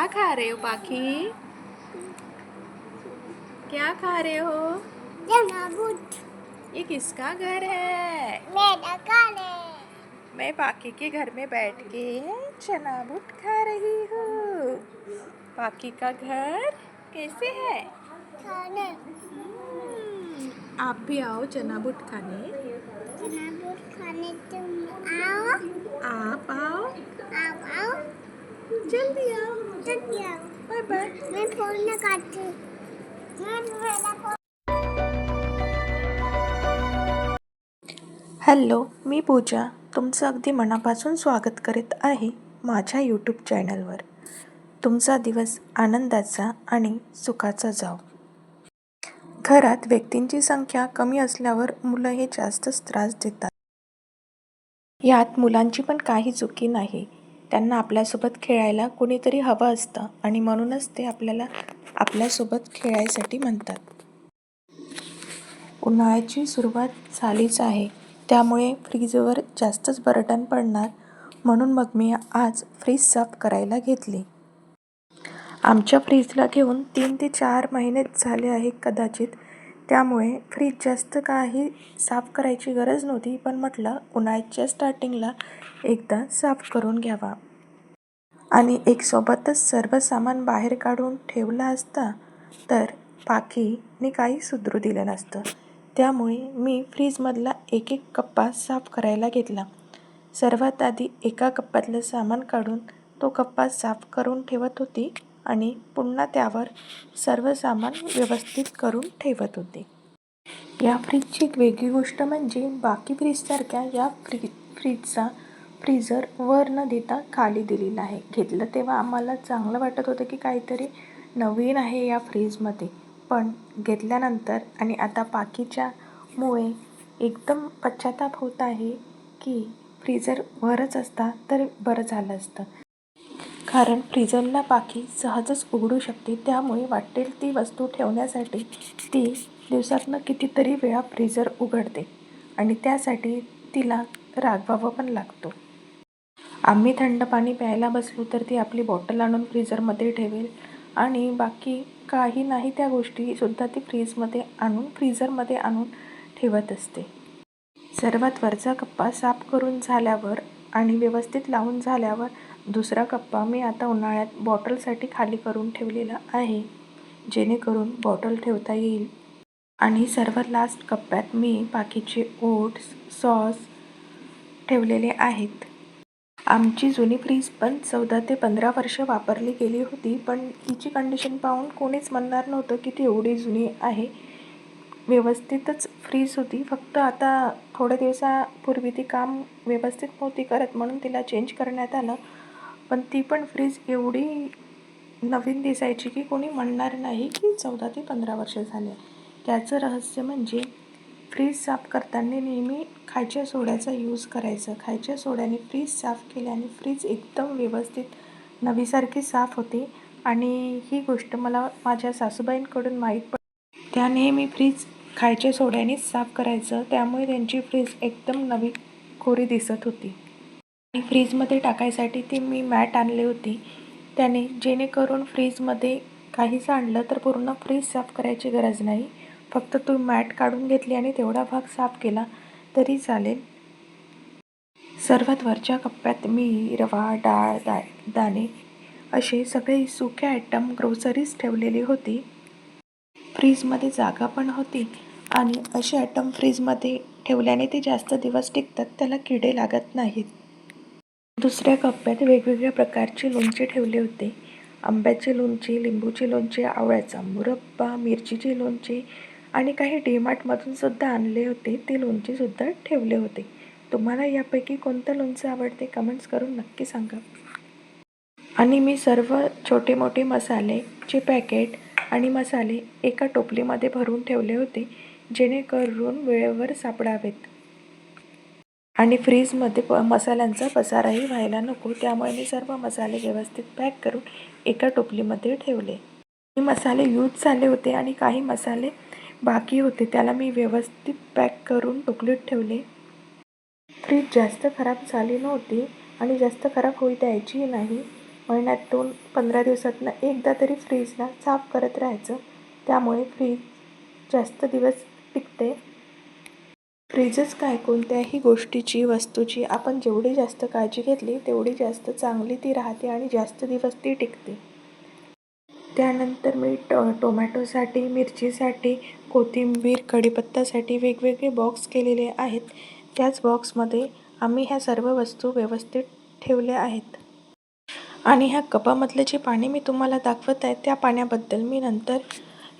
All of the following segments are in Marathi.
क्या खा रहे हो पाखी? क्या खा रहे हो? ये किसका घर है? मेरा मैं पाखी के घर में बैठ के चना बुट खा रही हूँ। पाखी का घर कैसे है? खाने। हम्म, आप भी आओ चना बुट खाने। चना बुट खाने तुम आओ। आप आओ। आओ आओ। जल्दी आओ। जल्दी आओ। Bye bye. मैं फोन न काटती। मैं मेरा फोन हॅलो मी पूजा. तुमचं अगदी मनापासून स्वागत करीत आहे माझ्या यूट्यूब चॅनलवर तुमचा दिवस आनंदाचा आणि सुखाचा जाओ घरात व्यक्तींची संख्या कमी असल्यावर मुलं हे जास्तच त्रास देतात. यात मुलांची पण काही चुकी नाही. त्यांना आपल्यासोबत खेळायला कुणीतरी हवं असतं आणि म्हणूनच ते आपल्याला आपल्यासोबत खेळायसाठी म्हणतात. उन्हाळ्याची सुरुवात झालीच आहे. त्यामुळे फ्रीजवर जास्तच बरटण पडणार म्हणून मग मी आज फ्रीज साफ करायला घेतली. आमच्या फ्रीजला घेऊन तीन ते चार महिने झाले आहे कदाचित त्यामुळे फ्रीज जास्त काही साफ करायची गरज नव्हती पण म्हटलं उन्हाळ्याच्या स्टार्टिंगला एकदा साफ करून घ्यावा. आणि एक सोबतच सर्व सामान बाहेर काढून ठेवला असता तर पाखीने काही सुधरू दिलं नसतं. त्यामुळे मी फ्रीजमधला एक एक कप्पा साफ करायला घेतला. सर्वात आधी एका कप्प्यातलं सामान काढून तो कप्पा साफ करून ठेवत होती. आणि पुन्हा त्यावर सर्व सामान व्यवस्थित करून ठेवत होते. या फ्रीजची एक वेगळी गोष्ट म्हणजे बाकी फ्रीजसारख्या या फ्री फ्रीजचा फ्रीजर वर न देता खाली दिलेला आहे. घेतलं तेव्हा आम्हाला चांगलं वाटत होतं की काहीतरी नवीन आहे या फ्रीजमध्ये पण घेतल्यानंतर आणि आता बाकीच्या मुळे एकदम पश्चाताप होत आहे की फ्रीजर वरच असता तर बरं झालं असतं. कारण फ्रीजरला पाकी सहजच उघडू शकते. त्यामुळे वाटेल ती वस्तू ठेवण्यासाठी ती दिवसातनं कितीतरी वेळा फ्रीजर उघडते आणि त्यासाठी तिला रागवावं पण लागतो. आम्ही थंड पाणी प्यायला बसलो तर ती आपली बॉटल आणून फ्रीजरमध्ये ठेवेल आणि बाकी काही नाही त्या गोष्टीसुद्धा ती फ्रीजमध्ये आणून फ्रीझरमध्ये आणून ठेवत असते. सर्वात वरचा कप्पा साफ करून झाल्यावर आणि व्यवस्थित लावून झाल्यावर दुसरा कप्पा मी आता उन्हाळ्यात बॉटलसाठी खाली करून ठेवलेला आहे जेणेकरून बॉटल ठेवता येईल. आणि सर्वात लास्ट कप्प्यात मी बाकीचे ओट्स सॉस ठेवलेले आहेत. आमची जुनी फ्रीज पण चौदा ते पंधरा वर्ष वापरली गेली होती पण तिची कंडिशन पाहून कोणीच म्हणणार नव्हतं की ती एवढी जुनी आहे. व्यवस्थितच फ्रीज होती फक्त आता थोड्या दिवसापूर्वी ती काम व्यवस्थित नव्हती करत म्हणून तिला चेंज करण्यात आलं. पण ती पण फ्रीज एवढी नवीन दिसायची की कोणी म्हणणार नाही की चौदा ते पंधरा वर्ष झाले. त्याचं रहस्य म्हणजे फ्रीज साफ करताना नेहमी खायच्या सोड्याचा यूज करायचं. खायच्या सोड्याने फ्रीज साफ केल्याने फ्रीज एकदम व्यवस्थित नवीसारखी साफ होते. आणि ही गोष्ट मला माझ्या सासूबाईंकडून माहीत पड त्या नेहमी फ्रीज खायच्या सोड्यानेच साफ करायचं. त्यामुळे त्यांची फ्रीज एकदम नवी कोरी दिसत होती. आणि फ्रीजमध्ये टाकायसाठी ती मी मॅट आणली होती. त्याने जेणेकरून फ्रीजमध्ये काहीच आणलं तर पूर्ण फ्रीज साफ करायची गरज नाही. फक्त तू मॅट काढून घेतली आणि तेवढा भाग साफ केला तरी चालेल. सर्वात वरच्या कप्प्यात मी रवा डाळ दा दाणे असे सगळे सुके आयटम ग्रोसरीज ठेवलेली होती. फ्रीजमध्ये जागा पण होती आणि असे आयटम फ्रीजमध्ये ठेवल्याने ते जास्त दिवस टिकतात त्याला किडे लागत नाहीत. दुसऱ्या कप्प्यात वेगवेगळ्या प्रकारचे लोणचे ठेवले होते. आंब्याचे लोणचे लिंबूचे लोणचे आवळ्याचा मुरब्बा मिरचीचे लोणचे आणि काही डीमार्टमधून सुद्धा आणले होते. ते लोणचेसुद्धा ठेवले होते. तुम्हाला यापैकी कोणतं लोणचं आवडते कमेंट्स करून नक्की सांगा. आणि मी सर्व छोटे मोठे मसालेचे पॅकेट आणि मसाले एका टोपलीमध्ये भरून ठेवले होते जेणेकरून वेळेवर सापडावेत. आणि फ्रीजमध्ये प मसाल्यांचा पसाराही व्हायला नको त्यामुळे मी सर्व मसाले व्यवस्थित पॅक करून एका टोपलीमध्ये ठेवले. हे मसाले यूज झाले होते आणि काही मसाले बाकी होते त्याला मी व्यवस्थित पॅक करून टोपलीत ठेवले. फ्रीज जास्त खराब झाली नव्हती आणि जास्त खराब होई द्यायची नाही. महिन्यातून पंधरा दिवसातनं एकदा तरी फ्रीजला साफ करत राहायचं त्यामुळे फ्रीज जास्त दिवस टिकते. फ्रीजच काय कोणत्याही गोष्टीची वस्तूची आपण जेवढी जास्त काळजी घेतली तेवढी जास्त चांगली ती राहते आणि जास्त दिवस ती टिकते. त्यानंतर मी ट टोमॅटोसाठी मिरचीसाठी कोथिंबीर कढीपत्तासाठी वेगवेगळे बॉक्स केलेले आहेत. त्याच बॉक्समध्ये आम्ही ह्या सर्व वस्तू व्यवस्थित ठेवल्या आहेत. आणि ह्या कपामधलं जे पाणी मी तुम्हाला दाखवत आहे त्या पाण्याबद्दल मी नंतर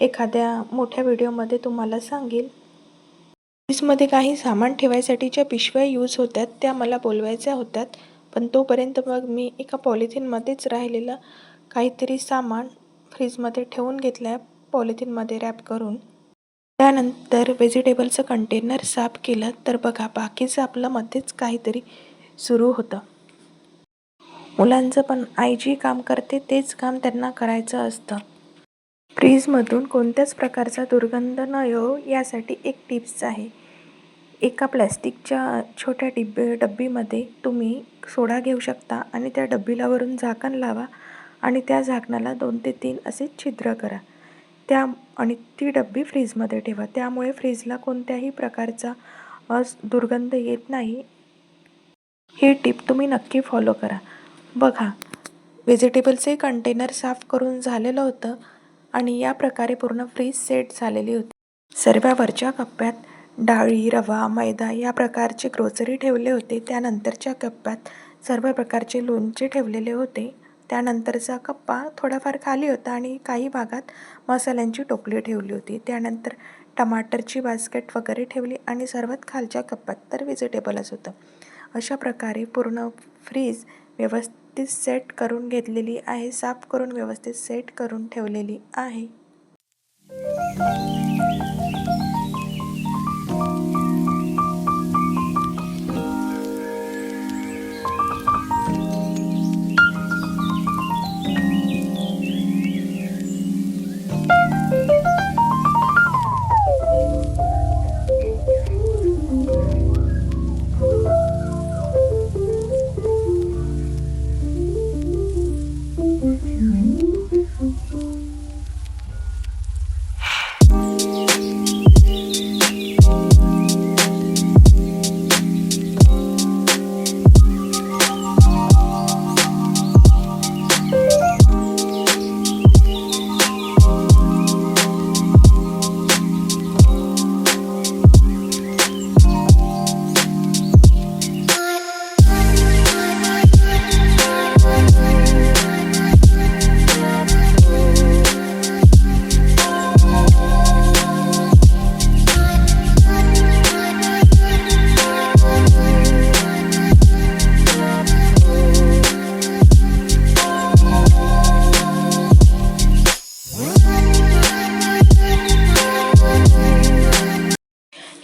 एखाद्या मोठ्या व्हिडिओमध्ये तुम्हाला सांगेल. फ्रीजमध्ये काही सामान ठेवायसाठीच्या पिशव्या यूज होत्यात त्या मला बोलवायच्या होत्यात. पण तोपर्यंत मग मी एका पॉलिथिनमध्येच राहिलेलं काहीतरी सामान फ्रीजमध्ये ठेवून घेतलं आहे पॉलिथिनमध्ये रॅप करून. त्यानंतर व्हेजिटेबलचं कंटेनर साफ केलं तर बघा बाकीचं आपलं मध्येच काहीतरी सुरू होतं. मुलांचं पण आई जी काम करते तेच काम त्यांना करायचं असतं. फ्रीजमधून कोणत्याच प्रकारचा दुर्गंध न येऊ यासाठी एक टिप्स आहे. एका प्लॅस्टिकच्या छोट्या डिब्बे डब्बीमध्ये तुम्ही सोडा घेऊ शकता आणि त्या डब्बीला वरून झाकण लावा आणि त्या झाकणाला दोन ते तीन असे छिद्र करा. त्या आणि ती डब्बी फ्रीजमध्ये ठेवा. त्यामुळे फ्रीजला कोणत्याही प्रकारचा अस दुर्गंध येत नाही. ही टीप तुम्ही नक्की फॉलो करा. बघा व्हेजिटेबलचे कंटेनर साफ करून झालेलं होतं आणि या प्रकारे पूर्ण फ्रीज सेट झालेली होती. सर्व वरच्या कप्प्यात डाळी रवा मैदा या प्रकारचे ग्रोसरी ठेवले होते. त्यानंतरच्या कप्प्यात सर्व प्रकारचे लोणचे ठेवलेले होते. त्यानंतरचा कप्पा थोडाफार खाली होता आणि काही भागात मसाल्यांची टोपली ठेवली होती. त्यानंतर टमाटरची बास्केट वगैरे ठेवली आणि सर्वात खालच्या कप्प्यात तर व्हेजिटेबलच होतं. अशा प्रकारे पूर्ण फ्रीज व्यवस्थित सेट करून घेतलेली आहे. साफ करून व्यवस्थित सेट करून ठेवलेली आहे.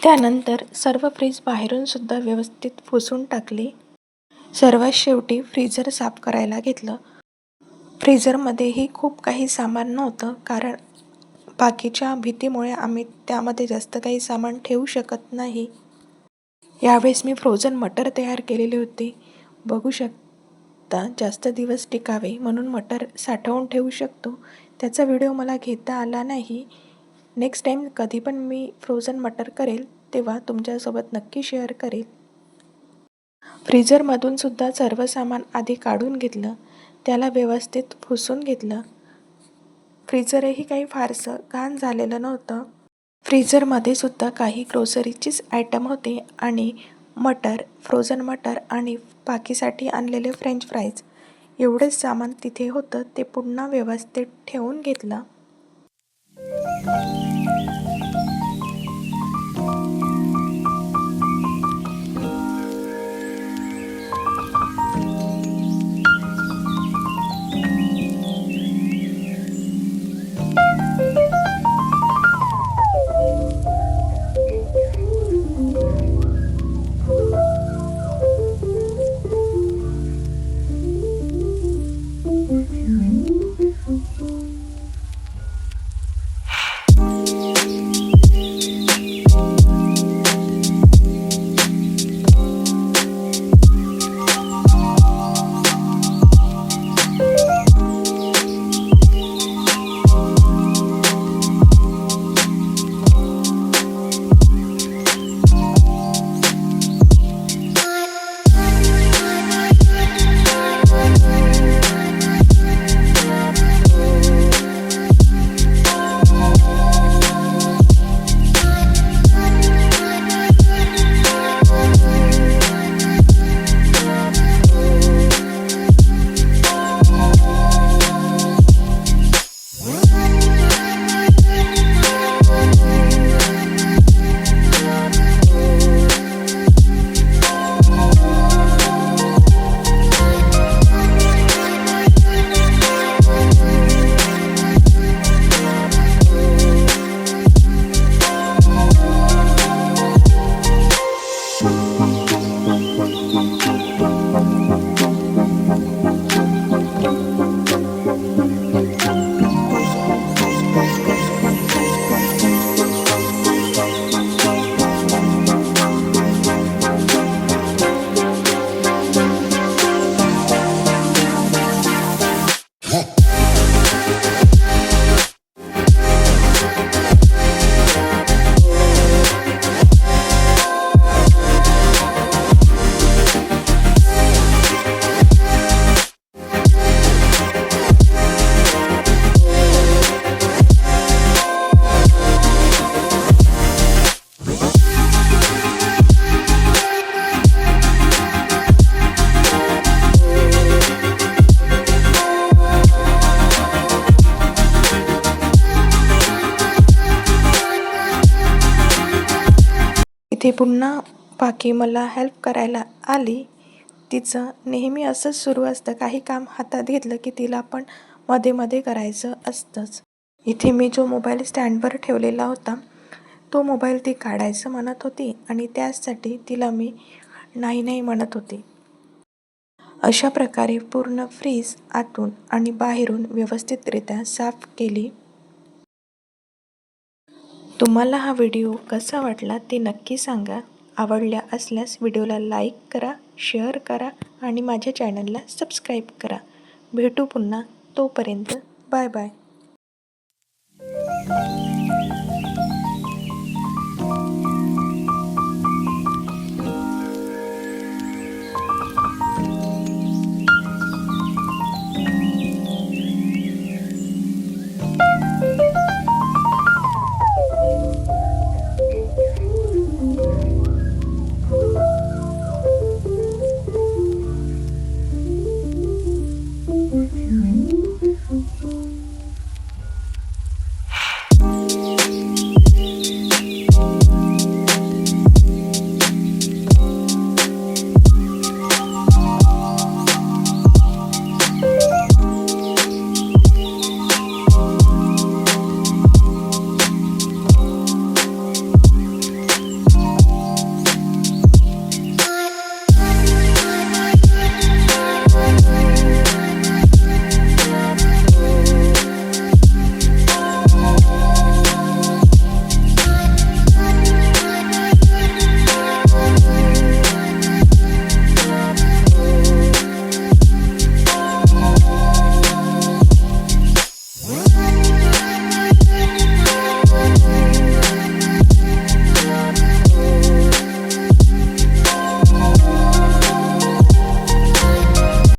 त्यानंतर सर्व फ्रीज बाहेरूनसुद्धा व्यवस्थित पुसून टाकले. सर्वात शेवटी फ्रीजर साफ करायला घेतलं. फ्रीजरमध्येही खूप काही सामान नव्हतं कारण बाकीच्या भीतीमुळे आम्ही त्यामध्ये जास्त काही सामान ठेवू शकत नाही. यावेळेस मी फ्रोझन मटर तयार केलेले होते. बघू शकता जास्त दिवस टिकावे म्हणून मटर साठवून ठेवू शकतो. त्याचा व्हिडिओ मला घेता आला नाही. नेक्स्ट टाईम कधी पण मी फ्रोझन मटर करेल. तेव्हा तुमच्यासोबत नक्की शेअर करेल फ्रीजरमधून सुद्धा सर्व सामान आधी काढून घेतलं त्याला व्यवस्थित पुसून घेतलं. फ्रीजरही काही फारसं घाण झालेलं नव्हतं. फ्रीजरमध्ये सुद्धा काही ग्रोसरीचीच आयटम होते आणि मटर फ्रोझन मटर आणि बाकीसाठी आणलेले फ्रेंच फ्राईज एवढेच सामान तिथे होतं ते पुन्हा व्यवस्थित ठेवून घेतलं. ती पुन्हा पाकी मला हेल्प करायला आली. तिचं नेहमी असंच सुरू असतं. काही काम हातात घेतलं की तिला पण मध्ये मध्ये करायचं असतंच. इथे मी जो मोबाईल स्टँडवर ठेवलेला होता तो मोबाईल ती काढायचं म्हणत होती आणि त्याचसाठी तिला मी नाही नाही म्हणत होती. अशा प्रकारे पूर्ण फ्रीज आतून आणि बाहेरून व्यवस्थितरित्या साफ केली. तुम्हाला हा व्हिडिओ कसा वाटला ते नक्की सांगा. आवडल्या असल्यास व्हिडिओला लाईक करा शेअर करा आणि माझ्या चॅनलला सबस्क्राईब करा. भेटू पुन्हा तोपर्यंत बाय बाय.